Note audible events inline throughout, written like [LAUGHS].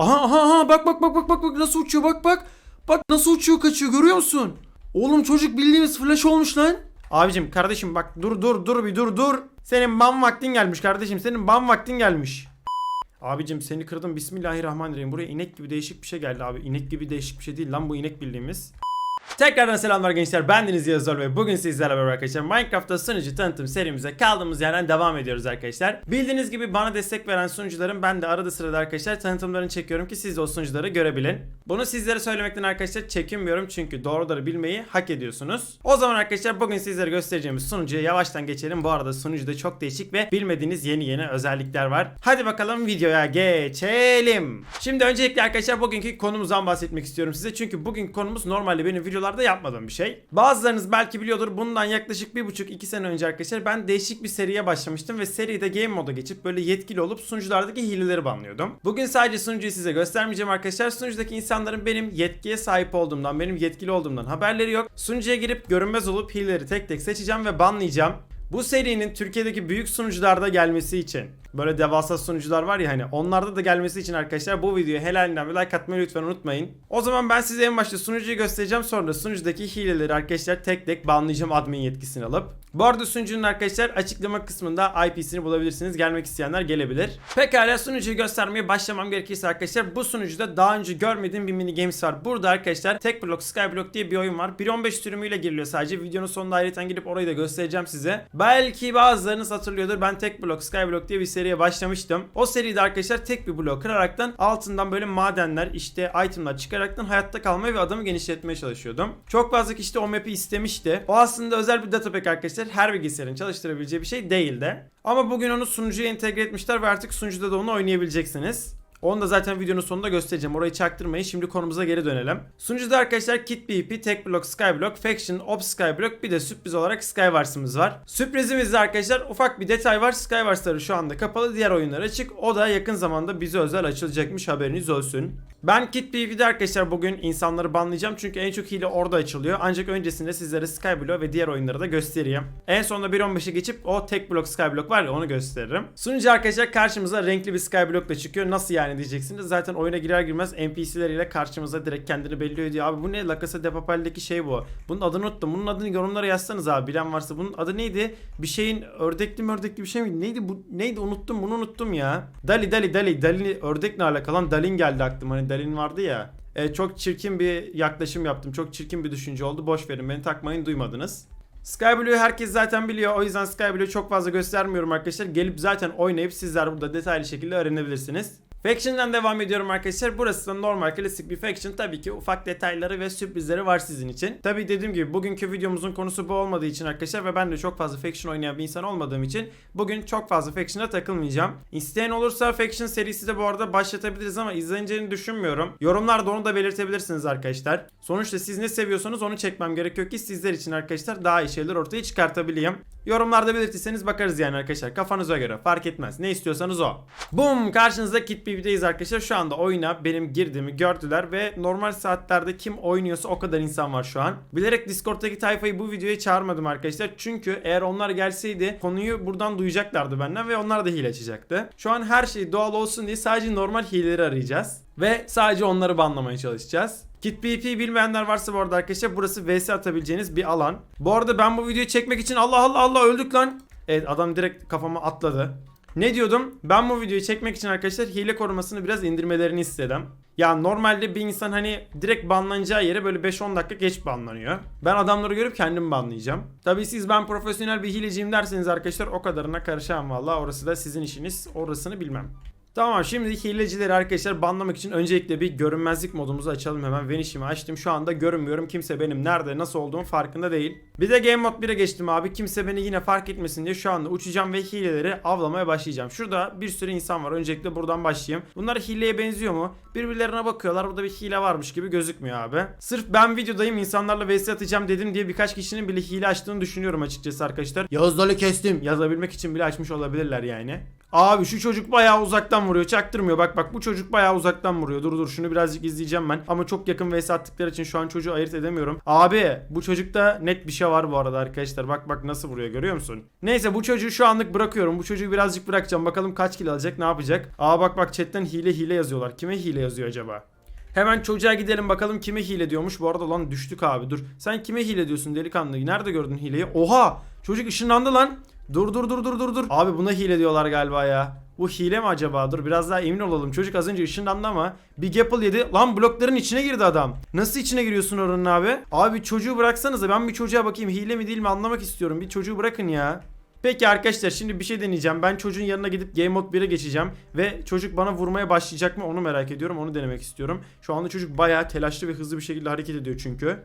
Aha aha aha bak bak bak bak bak bak nasıl uçuyor bak bak. Bak nasıl uçuyor kaçıyor görüyor musun? Oğlum çocuk bildiğimiz flash olmuş lan. Abicim kardeşim bak dur dur dur bir dur dur. Senin ban vaktin gelmiş kardeşim senin ban vaktin gelmiş. Abicim seni kırdım bismillahirrahmanirrahim. Buraya inek gibi değişik bir şey geldi abi. İnek gibi değişik bir şey değil lan bu inek bildiğimiz. Tekrardan selamlar gençler. Ben Deniz Yazor ve bugün sizlerle beraber arkadaşlar Minecraft'ta sunucu tanıtım serimize kaldığımız yerden devam ediyoruz arkadaşlar. Bildiğiniz gibi bana destek veren sunucuların ben de arada sırada arkadaşlar tanıtımlarını çekiyorum ki siz de o sunucuları görebilin. Bunu sizlere söylemekten arkadaşlar çekinmiyorum çünkü doğruları bilmeyi hak ediyorsunuz. O zaman arkadaşlar bugün sizlere göstereceğimiz sunucuya yavaştan geçelim. Bu arada sunucuda çok değişik ve bilmediğiniz yeni yeni özellikler var. Hadi bakalım videoya geçelim. Şimdi öncelikle arkadaşlar bugünkü konumuzdan bahsetmek istiyorum size. Çünkü bugünkü konumuz normalde benim videolarda yapmadığım bir şey. Bazılarınız belki biliyordur bundan yaklaşık 1,5-2 sene önce arkadaşlar ben değişik bir seriye başlamıştım ve seride game moda geçip böyle yetkili olup sunuculardaki hileleri banlıyordum. Bugün sadece sunucuyu size göstermeyeceğim arkadaşlar. Sunucudaki insanların benim yetkiye sahip olduğumdan, benim yetkili olduğumdan haberleri yok. Sunucuya girip görünmez olup hileleri tek tek seçeceğim ve banlayacağım. Bu serinin Türkiye'deki büyük sunucularda gelmesi için böyle devasa sunucular var ya hani onlarda da gelmesi için arkadaşlar bu videoya helalinden bir like atmayı lütfen unutmayın. O zaman ben size en başta sunucuyu göstereceğim sonra da sunucudaki hileleri arkadaşlar tek tek banlayacağım admin yetkisini alıp. Bu arada sunucunun arkadaşlar açıklama kısmında IP'sini bulabilirsiniz. Gelmek isteyenler gelebilir. Pekala sunucuyu göstermeye başlamam gerekirse arkadaşlar bu sunucuda daha önce görmediğim bir mini games var. Burada arkadaşlar Tek Block Skyblock diye bir oyun var. 1.15 sürümüyle giriliyor sadece. Videonun sonunda ayrıca gidip orayı da göstereceğim size. Belki bazılarınız hatırlıyordur. Ben Tek Block Skyblock diye bir seriye başlamıştım. O seride arkadaşlar tek bir blok kıraraktan altından böyle madenler işte itemler çıkaraktan hayatta kalmayı ve adamı genişletmeye çalışıyordum. Çok fazla kişi de o map'i istemişti. O aslında özel bir datapack arkadaşlar. Her bilgisayarın çalıştırabileceği bir şey değildi. Ama bugün onu sunucuya entegre etmişler ve artık sunucuda da onu oynayabileceksiniz. Onu da zaten videonun sonunda göstereceğim. Orayı çaktırmayın. Şimdi konumuza geri dönelim. Sunucuda arkadaşlar Kit BP, Tek Block, Skyblock, Faction, Ops Skyblock bir de sürpriz olarak Skywars'ımız var. Sürprizimizde arkadaşlar ufak bir detay var. Skywars'ları şu anda kapalı. Diğer oyunlar açık. O da yakın zamanda bize özel açılacakmış haberiniz olsun. Ben Kit BP'de arkadaşlar bugün insanları banlayacağım çünkü en çok hile orada açılıyor. Ancak öncesinde sizlere Skyblock ve diğer oyunları da göstereyim. En sonunda 1.15'e geçip o tek blok Skyblock var ya onu gösteririm. Sunucu arkadaşlar karşımıza renkli bir Skyblock da çıkıyor. Nasıl yani diyeceksiniz. Zaten oyuna girer girmez NPC'leriyle karşımıza direkt kendini belli ediyor. Abi bu ne? La Casa de Papel'deki şey bu. Bunun adını unuttum. Bunun adını yorumlara yazsanız abi bilen varsa. Bunun adı neydi? Bir şeyin ördekli mi ördekli bir şey miydi? Neydi bu? Neydi unuttum bunu unuttum ya. Dali Dali Dali. Dali ördekle alakalı. Lan Dalin geldi aklıma. Hani Dalin vardı ya. E, çok çirkin bir yaklaşım yaptım. Çok çirkin bir düşünce oldu. Boş verin beni takmayın duymadınız. Skyblue'yu herkes zaten biliyor. O yüzden Skyblue'yu çok fazla göstermiyorum arkadaşlar. Gelip zaten oynayıp sizler burada detaylı şekilde öğrenebilirsiniz. Faction'dan devam ediyorum arkadaşlar. Burası da normal klasik bir faction. Tabii ki ufak detayları ve sürprizleri var sizin için. Tabii dediğim gibi bugünkü videomuzun konusu bu olmadığı için arkadaşlar ve ben de çok fazla faction oynayan bir insan olmadığım için bugün çok fazla faction'a takılmayacağım. İsteyen olursa faction serisi de bu arada başlatabiliriz ama izleneceğini düşünmüyorum. Yorumlarda onu da belirtebilirsiniz arkadaşlar. Sonuçta siz ne seviyorsanız onu çekmem gerekiyor ki sizler için arkadaşlar daha iyi şeyler ortaya çıkartabileyim. Yorumlarda belirtirseniz bakarız yani arkadaşlar. Kafanıza göre fark etmez. Ne istiyorsanız o. Boom! Karşınızda Kit BB'deyiz arkadaşlar. Şu anda oyuna benim girdiğimi gördüler ve normal saatlerde kim oynuyorsa o kadar insan var şu an. Bilerek Discord'daki tayfayı bu videoya çağırmadım arkadaşlar. Çünkü eğer onlar gelseydi konuyu buradan duyacaklardı benden ve onlar da hile açacaktı. Şu an her şey doğal olsun diye sadece normal hileleri arayacağız. Ve sadece onları banlamaya çalışacağız. Kit BP bilmeyenler varsa bu arada arkadaşlar burası VS atabileceğiniz bir alan. Bu arada ben bu videoyu çekmek için Allah Allah Allah öldük lan. Evet adam direkt kafama atladı. Ne diyordum? Ben bu videoyu çekmek için arkadaşlar hile korumasını biraz indirmelerini istedim. Ya normalde bir insan hani direkt banlanacağı yere böyle 5-10 dakika geç banlanıyor. Ben adamları görüp kendim banlayacağım. Tabii siz ben profesyonel bir hileciyim derseniz arkadaşlar o kadarına karışamam valla. Orası da sizin işiniz. Orasını bilmem. Tamam şimdi hilecileri arkadaşlar banlamak için öncelikle bir görünmezlik modumuzu açalım hemen. Vanish'imi açtım. Şu anda görünmüyorum. Kimse benim nerede nasıl olduğum farkında değil. Bir de Game Mode 1'e geçtim abi. Kimse beni yine fark etmesin diye şu anda uçacağım ve hileleri avlamaya başlayacağım. Şurada bir sürü insan var. Öncelikle buradan başlayayım. Bunlar hileye benziyor mu? Birbirlerine bakıyorlar. Burada bir hile varmış gibi gözükmüyor abi. Sırf ben videodayım insanlarla vs atacağım dedim diye birkaç kişinin bile hile açtığını düşünüyorum açıkçası arkadaşlar. Yağız Dali kestim. Yazabilmek için bile açmış olabilirler yani. Abi şu çocuk bayağı uzaktan vuruyor. Çaktırmıyor. Bak bak bu çocuk bayağı uzaktan vuruyor. Dur dur şunu birazcık izleyeceğim ben. Ama çok yakın vs attıkları için şu an çocuğu ayırt edemiyorum. Abi bu çocukta net bir şey var bu arada arkadaşlar. Bak bak nasıl vuruyor görüyor musun? Neyse bu çocuğu şu anlık bırakıyorum. Bu çocuğu birazcık bırakacağım. Bakalım kaç kill alacak ne yapacak. Aa bak bak chatten hile hile yazıyorlar. Kime hile yazıyor acaba? Hemen çocuğa gidelim bakalım kime hile diyormuş. Bu arada lan düştük abi dur. Sen kime hile diyorsun delikanlı? Nerede gördün hileyi? Oha! Çocuk ışınlandı lan. Dur dur dur dur dur dur. Abi buna hile diyorlar galiba ya. Bu hile mi acaba? Dur biraz daha emin olalım. Çocuk az önce ışınlandı ama Big Apple yedi. Lan blokların içine girdi adam. Nasıl içine giriyorsun oranın abi? Abi çocuğu bıraksanıza. Ben bir çocuğa bakayım. Hile mi değil mi anlamak istiyorum. Bir çocuğu bırakın ya. Peki arkadaşlar şimdi bir şey deneyeceğim. Ben çocuğun yanına gidip Game Mode 1'e geçeceğim. Ve çocuk bana vurmaya başlayacak mı onu merak ediyorum. Onu denemek istiyorum. Şu anda çocuk bayağı telaşlı ve hızlı bir şekilde hareket ediyor çünkü.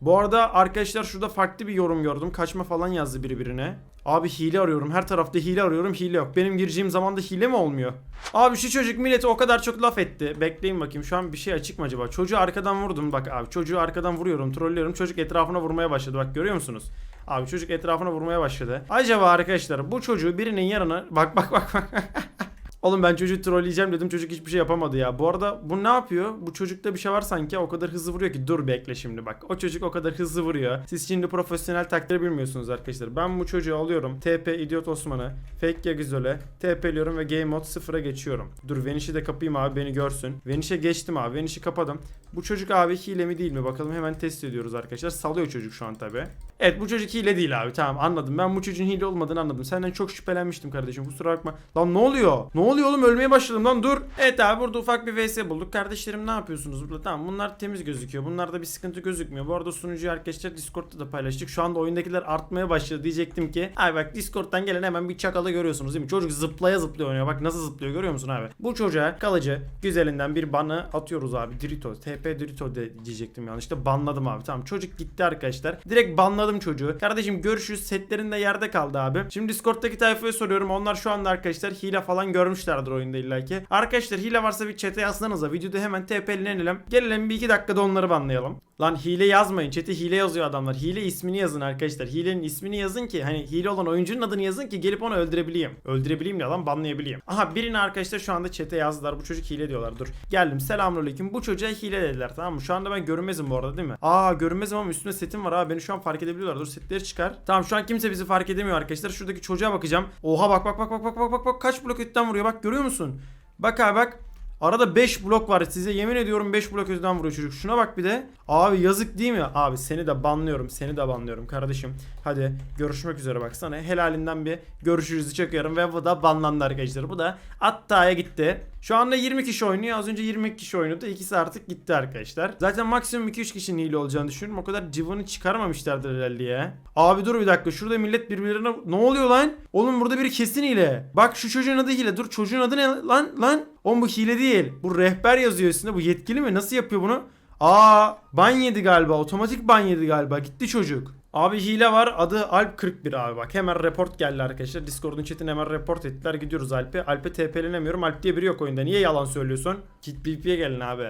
Bu arada arkadaşlar şurada farklı bir yorum gördüm. Kaçma falan yazdı biri birine. Abi hile arıyorum. Her tarafta hile arıyorum. Hile yok. Benim gireceğim zaman da hile mi olmuyor? Abi şu çocuk millete o kadar çok laf etti. Bekleyin bakayım. Şu an bir şey açık mı acaba? Çocuğu arkadan vurdum. Bak abi çocuğu arkadan vuruyorum. Trollüyorum. Çocuk etrafına vurmaya başladı. Bak görüyor musunuz? Abi çocuk etrafına vurmaya başladı. Acaba arkadaşlar bu çocuğu birinin yanına... Bak bak bak bak. [LAUGHS] Oğlum ben çocuğu trolleyeceğim dedim çocuk hiçbir şey yapamadı ya. Bu arada bu ne yapıyor? Bu çocukta bir şey var sanki o kadar hızlı vuruyor ki dur bekle şimdi bak. O çocuk o kadar hızlı vuruyor. Siz şimdi profesyonel takdir bilmiyorsunuz arkadaşlar. Ben bu çocuğu alıyorum. TP idiot Osman'ı. Fake Yagizol'e. TP'liyorum ve game mode sıfıra geçiyorum. Dur Veniş'i de kapayım abi beni görsün. Veniş'e geçtim abi. Veniş'i kapadım. Bu çocuk abi hile mi değil mi? Bakalım hemen test ediyoruz arkadaşlar. Salıyor çocuk şu an tabi. Evet bu çocuk hile değil abi tamam anladım. Ben bu çocuğun hile olmadığını anladım. Senden çok şüphelenmiştim kardeşim kusura bakma. Lan ne oluyor? Ne oluyor oğlum ölmeye başladım lan dur. Evet abi burada ufak bir vs bulduk. Kardeşlerim ne yapıyorsunuz burada? Tamam bunlar temiz gözüküyor. Bunlarda bir sıkıntı gözükmüyor. Bu arada sunucuyu arkadaşlar Discord'da da paylaştık. Şu anda oyundakiler artmaya başladı diyecektim ki. Abi bak Discord'dan gelen hemen bir çakalı görüyorsunuz değil mi? Çocuk zıplaya zıplıyor oynuyor. Bak nasıl zıplıyor görüyor musun abi? Bu çocuğa kalıcı güzelinden bir banı atıyoruz abi. Dirito. TP Dirito de diyecektim yanlışlıkla. Banladım abi. Tamam çocuk gitti arkadaşlar. Direkt banladım çocuğu. Kardeşim görüşürüz. Setlerin de yerde kaldı abi. Şimdi Discord'daki tayfaya soruyorum. Onlar şu anda arkadaşlar hile falan görmüşlerdir oyunda illaki. Arkadaşlar hile varsa bir chat'e yazsanıza. Videoda hemen TP'lenelim. Gelelim bir iki dakikada onları banlayalım. Lan hile yazmayın. Chat'e hile yazıyor adamlar. Hile ismini yazın arkadaşlar. Hilenin ismini yazın ki hani hile olan oyuncunun adını yazın ki gelip onu öldürebileyim. Öldürebileyim ya lan banlayabileyim. Aha birini arkadaşlar şu anda chat'e yazdılar. Bu çocuk hile diyorlar. Dur. Geldim. Selamünaleyküm. Bu çocuğa hile dediler tamam mı? Şu anda ben görünmezim bu arada değil mi? Aa görünmezim ama üstümde setim var abi. Beni şu an fark edebiliyorlar. Dur setleri çıkar. Tamam şu an kimse bizi fark edemiyor arkadaşlar. Şuradaki çocuğa bakacağım. Oha bak bak bak bak bak bak bak. Kaç blok ütten vuruyor. Bak görüyor musun? Bak abi bak. Arada 5 blok var. Size yemin ediyorum 5 blok öteden vuruyor çocuk. Şuna bak bir de. Abi yazık değil mi? Abi seni de banlıyorum. Seni de banlıyorum kardeşim. Hadi görüşmek üzere bak sana. Helalinden bir görüşürüzü çekiyorum. Ve bu da banlandı arkadaşlar. Bu da Atta'ya gitti. Şu anda 20 kişi oynuyor. Az önce 20 kişi oynadı. İkisi artık gitti arkadaşlar. Zaten maksimum 2-3 kişinin hile olacağını düşünüyorum. O kadar cıvını çıkarmamışlardır herhalde ya. Abi dur bir dakika. Şurada millet birbirlerine... Ne oluyor lan? Oğlum burada biri kesin hile. Bak şu çocuğun adı hile. Dur çocuğun adı ne lan? Lan? Oğlum bu hile değil. Bu rehber yazıyor üstünde. Bu yetkili mi? Nasıl yapıyor bunu? Aa ban yedi galiba. Otomatik ban yedi galiba. Gitti çocuk. Abi hile var. Adı Alp 41 abi bak. Hemen report geldi arkadaşlar. Discord'un chatine hemen report ettiler. Gidiyoruz Alp'e. Alp'e TP'lenemiyorum. Alp diye biri yok oyunda. Niye yalan söylüyorsun? Git BP'ye gelin abi.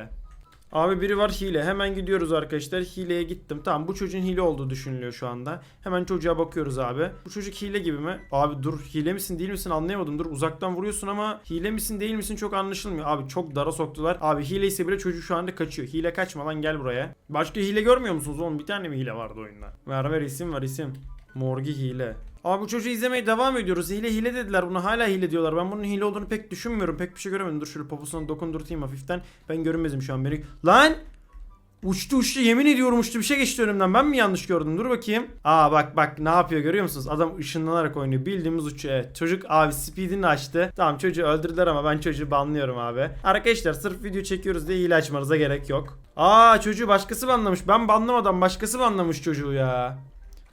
Abi biri var hile. Hemen gidiyoruz arkadaşlar. Hileye gittim. Tamam bu çocuğun hile olduğu düşünülüyor şu anda. Hemen çocuğa bakıyoruz abi. Bu çocuk hile gibi mi? Abi dur hile misin değil misin anlayamadım. Dur uzaktan vuruyorsun ama hile misin değil misin çok anlaşılmıyor. Abi çok dara soktular. Abi hile ise bile çocuk şu anda kaçıyor. Hile kaçma lan gel buraya. Başka hile görmüyor musunuz oğlum? Bir tane mi hile vardı oyunda? Ver ver isim var isim. Morgi hile. Abi bu çocuğu izlemeye devam ediyoruz. Hile hile dediler buna hala hile diyorlar. Ben bunun hile olduğunu pek düşünmüyorum. Pek bir şey göremedim. Dur şöyle poposuna dokundurtayım hafiften. Ben görünmezim şu an beni. Lan! Uçtu uçtu yemin ediyorum uçtu bir şey geçti önümden ben mi yanlış gördüm dur bakayım. Aa bak bak ne yapıyor görüyor musunuz adam ışınlanarak oynuyor bildiğimiz uçuyor evet. Çocuk abi speedini açtı. Tamam çocuğu öldürdüler ama ben çocuğu banlıyorum abi. Arkadaşlar sırf video çekiyoruz diye hile açmanıza gerek yok. Aa çocuğu başkası banlamış ben banlamadan başkası banlamış çocuğu ya.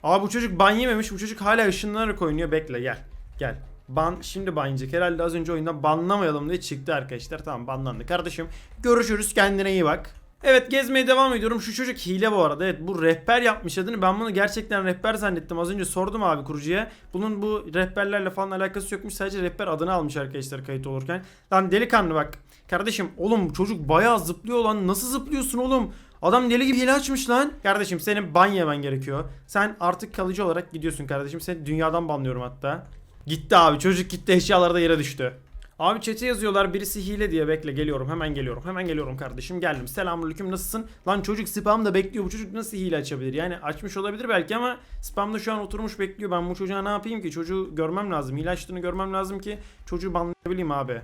Aa bu çocuk ban yememiş bu çocuk hala ışınlanarak oynuyor bekle gel gel. Ban şimdi ban. Herhalde az önce oyundan banlamayalım diye çıktı arkadaşlar. Tamam banlandı. Kardeşim görüşürüz kendine iyi bak. Evet gezmeye devam ediyorum. Şu çocuk hile bu arada. Evet bu rehber yapmış adını. Ben bunu gerçekten rehber zannettim. Az önce sordum abi kurucuya. Bunun bu rehberlerle falan alakası yokmuş. Sadece rehber adını almış arkadaşlar kayıt olurken. Lan delikanlı bak. Kardeşim oğlum çocuk bayağı zıplıyor lan. Nasıl zıplıyorsun oğlum? Adam deli gibi hile açmış lan. Kardeşim senin ban yemen gerekiyor. Sen artık kalıcı olarak gidiyorsun kardeşim. Seni dünyadan banlıyorum hatta. Gitti abi. Çocuk gitti. Eşyaları da yere düştü. Abi chat'e yazıyorlar. Birisi hile diye bekle. Geliyorum. Hemen geliyorum. Hemen geliyorum kardeşim. Geldim. Selamünaleyküm. Nasılsın? Lan çocuk spamda bekliyor. Bu çocuk nasıl hile açabilir? Yani açmış olabilir belki ama spamda şu an oturmuş bekliyor. Ben bu çocuğa ne yapayım ki? Çocuğu görmem lazım. Hile açtığını görmem lazım ki çocuğu banlayabileyim abi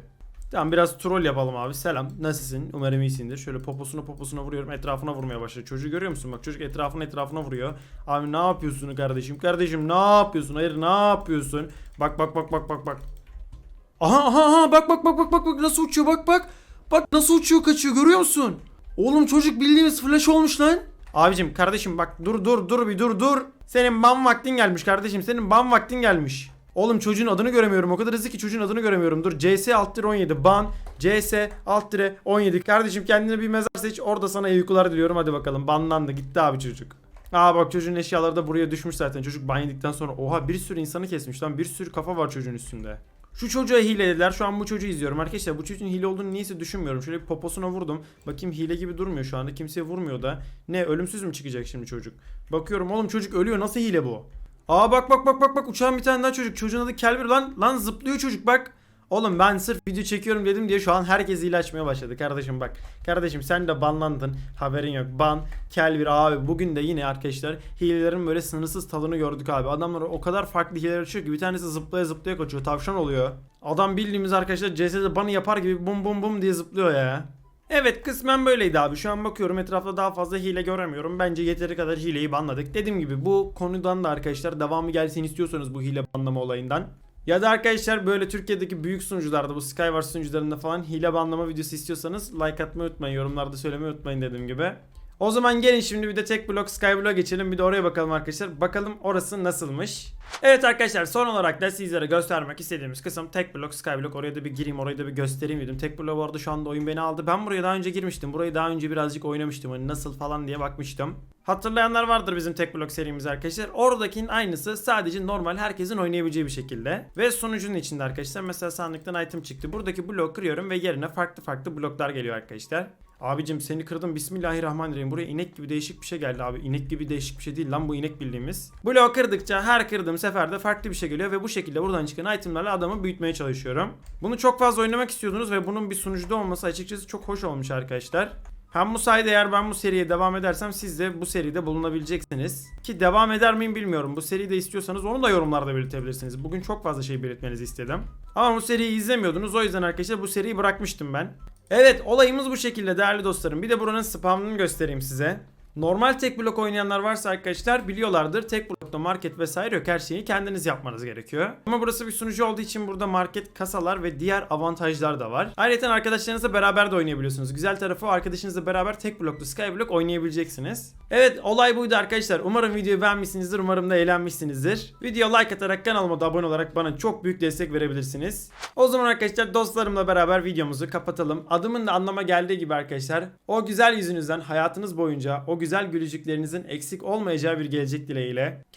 Tamam biraz troll yapalım abi. Selam. Nasılsın? Umarım iyisindir. Şöyle poposuna poposuna vuruyorum. Etrafına vurmaya başladı. Çocuğu görüyor musun? Bak çocuk etrafına etrafına vuruyor. Abi ne yapıyorsun kardeşim? Kardeşim ne yapıyorsun? Hayır ne yapıyorsun? Bak bak bak bak bak bak. Aha aha aha bak bak bak bak bak bak nasıl uçuyor bak bak. Bak nasıl uçuyor kaçıyor görüyor musun? Oğlum çocuk bildiğimiz flash olmuş lan. Abicim kardeşim bak dur dur dur bir dur dur. Senin ban vaktin gelmiş kardeşim. Senin ban vaktin gelmiş. Oğlum çocuğun adını göremiyorum. O kadar hızlı ki çocuğun adını göremiyorum. Dur CS alt 17 ban. CS alt 17. Kardeşim kendine bir mezar seç. Orada sana iyi uykular diliyorum. Hadi bakalım. Banlandı. Gitti abi çocuk. Aa bak çocuğun eşyaları da buraya düşmüş zaten. Çocuk ban yedikten sonra. Oha bir sürü insanı kesmiş lan. Bir sürü kafa var çocuğun üstünde. Şu çocuğa hile dediler. Şu an bu çocuğu izliyorum. Arkadaşlar bu çocuğun hile olduğunu niyeyse düşünmüyorum. Şöyle bir poposuna vurdum. Bakayım hile gibi durmuyor şu anda. Kimseye vurmuyor da. Ne ölümsüz mü çıkacak şimdi çocuk? Bakıyorum oğlum çocuk ölüyor. Nasıl hile bu? Aa bak bak bak bak bak uçağın bir tane daha çocuk. Çocuğun adı Kelbir lan. Lan zıplıyor çocuk bak. Oğlum ben sırf video çekiyorum dedim diye şu an herkes hile açmaya başladı. Kardeşim bak. Kardeşim sen de banlandın. Haberin yok. Ban. Kelbir abi. Bugün de yine arkadaşlar hilelerin böyle sınırsız tadını gördük abi. Adamlar o kadar farklı hileler açıyor ki bir tanesi zıplaya zıplaya kaçıyor. Tavşan oluyor. Adam bildiğimiz arkadaşlar CS'de banı yapar gibi bum bum bum diye zıplıyor ya. Evet kısmen böyleydi abi. Şu an bakıyorum etrafta daha fazla hile göremiyorum. Bence yeteri kadar hileyi banladık. Dediğim gibi bu konudan da arkadaşlar devamı gelsin istiyorsanız bu hile banlama olayından. Ya da arkadaşlar böyle Türkiye'deki büyük sunucularda bu Skywars sunucularında falan hile banlama videosu istiyorsanız like atmayı unutmayın. Yorumlarda söylemeyi unutmayın dediğim gibi. O zaman gelin şimdi bir de tek blok Skyblock'a geçelim. Bir de oraya bakalım arkadaşlar. Bakalım orası nasılmış. Evet arkadaşlar son olarak da sizlere göstermek istediğimiz kısım tek blok Skyblock. Oraya da bir gireyim orayı da bir göstereyim dedim. Tek blok bu şu anda oyun beni aldı. Ben buraya daha önce girmiştim. Burayı daha önce birazcık oynamıştım. Hani nasıl falan diye bakmıştım. Hatırlayanlar vardır bizim tek blok serimiz arkadaşlar. Oradakinin aynısı sadece normal herkesin oynayabileceği bir şekilde. Ve sunucunun içinde arkadaşlar mesela sandıktan item çıktı. Buradaki bloğu kırıyorum ve yerine farklı farklı bloklar geliyor arkadaşlar. Abicim seni kırdım bismillahirrahmanirrahim. Buraya inek gibi değişik bir şey geldi abi. İnek gibi değişik bir şey değil lan bu inek bildiğimiz. Bloğu kırdıkça her kırdığım seferde farklı bir şey geliyor ve bu şekilde buradan çıkan itemlerle adamı büyütmeye çalışıyorum. Bunu çok fazla oynamak istiyordunuz ve bunun bir sunucuda olması açıkçası çok hoş olmuş arkadaşlar. Hem bu sayede eğer ben bu seriye devam edersem siz de bu seride bulunabileceksiniz. Ki devam eder miyim bilmiyorum. Bu seriyi de istiyorsanız onu da yorumlarda belirtebilirsiniz. Bugün çok fazla şey belirtmenizi istedim. Ama bu seriyi izlemiyordunuz. O yüzden arkadaşlar bu seriyi bırakmıştım ben. Evet olayımız bu şekilde değerli dostlarım. Bir de buranın spamını göstereyim size. Normal tek blok oynayanlar varsa arkadaşlar biliyorlardır. Tek blokta market vesaire yok. Her şeyi kendiniz yapmanız gerekiyor. Ama burası bir sunucu olduğu için burada market, kasalar ve diğer avantajlar da var. Ayrıca arkadaşlarınızla beraber de oynayabiliyorsunuz. Güzel tarafı arkadaşınızla beraber tek blokta skyblock oynayabileceksiniz. Evet olay buydu arkadaşlar. Umarım videoyu beğenmişsinizdir. Umarım da eğlenmişsinizdir. Video like atarak kanalıma da abone olarak bana çok büyük destek verebilirsiniz. O zaman arkadaşlar dostlarımla beraber videomuzu kapatalım. Adımın da anlama geldiği gibi arkadaşlar. O güzel yüzünüzden hayatınız boyunca o güzel gülücüklerinizin eksik olmayacağı bir gelecek dileğiyle.